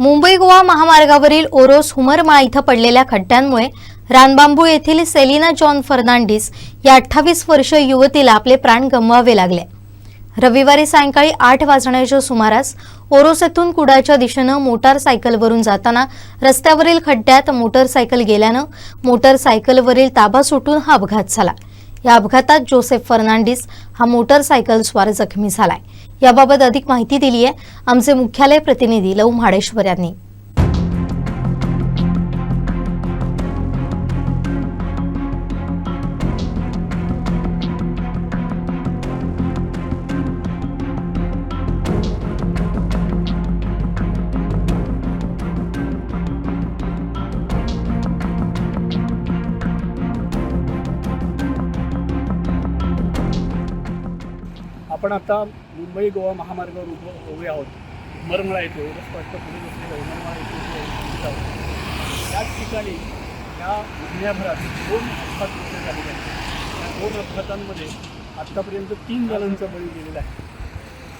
मुंबई गोवा महामार्गावरील ओरोस हुमरमाळा इथं पडलेल्या खड्ड्यांमुळे रानबांबू येथील सेलिना जॉन फर्नांडिस या अठ्ठावीस वर्ष युवतीला आपले प्राण गमवावे लागले. रविवारी सायंकाळी आठ वाजण्याच्या सुमारास ओरोस येथून कुडाच्या दिशेनं मोटारसायकलवरून जाताना रस्त्यावरील खड्ड्यात मोटरसायकल गेल्यानं मोटरसायकलवरील ताबा सुटून हा अपघात झाला. या अपघातात जोसेफ फर्नांडिस हा मोटरसायकलस्वार जखमी झालाय. याबाबत अधिक माहिती दिली आहे आमचे मुख्यालय प्रतिनिधी लव म्हाडेश्वर यांनी. आपण आता मुंबई गोवा महामार्गावर उभं उभे आहोत. उमरमळा येतो रस्त्याच्या पुढे बसलेल्या उमरमळा येतो आहोत. त्याच ठिकाणी या महिन्याभरात दोन अपघात घडले झालेले आहेत. या दोन अपघातांमध्ये आत्तापर्यंत तीन जणांचा बळी गेलेला आहे.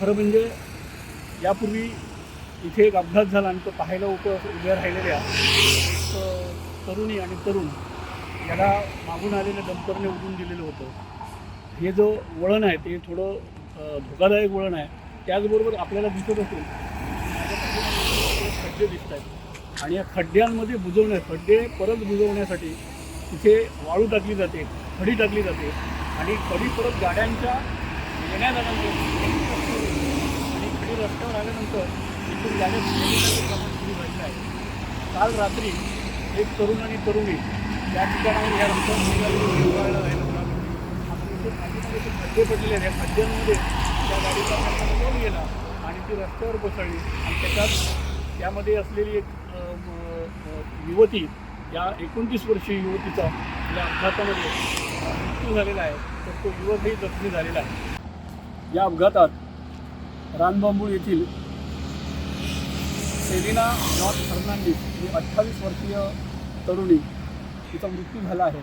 खरं म्हणजे यापूर्वी इथे एक अपघात झाला आणि तो पाहायला उप उभ्या राहिलेल्या एक, तरुणी आणि तरुण याला मागून आलेल्या डंपरने उडून दिलेलं होतं. हे जो वळण आहे ते थोडं धोकादायक वळण आहे. त्याचबरोबर आपल्याला दिसत असेल खड्डे दिसत आहेत. आणि या खड्ड्यांमध्ये बुजवण्या खड्डे परत बुजवण्यासाठी तिथे वाळू टाकली जाते खडी टाकली जाते. आणि खडी परत गाड्यांच्या येण्या जाण्यानंतर आणि खडी रस्त्यावर आल्यानंतर इथून गाड्या प्रमाण सुरू झालेलं आहे. काल रात्री एक तरुण आणि तरुणी या ठिकाणावर या रस्त्यावर उभारायला राहिलं आपण इथे पाठीमागे जे खड्डे पडलेले आहेत. या खड्ड्यांमध्ये त्या गाडीचा रस्ता जाऊन गेला आणि ती रस्त्यावर कोसळली आणि त्याच्यात त्यामध्ये असलेली एक युवती या एकोणतीस वर्षीय युवतीचा या अपघातामध्ये मृत्यू झालेला आहे. तर तो युवकही जखमी झालेला आहे. या अपघातात रानबांबूळ येथील सेलिना जॉन फर्नांडिस ही अठ्ठावीस वर्षीय तरुणी तिचा मृत्यू झाला आहे.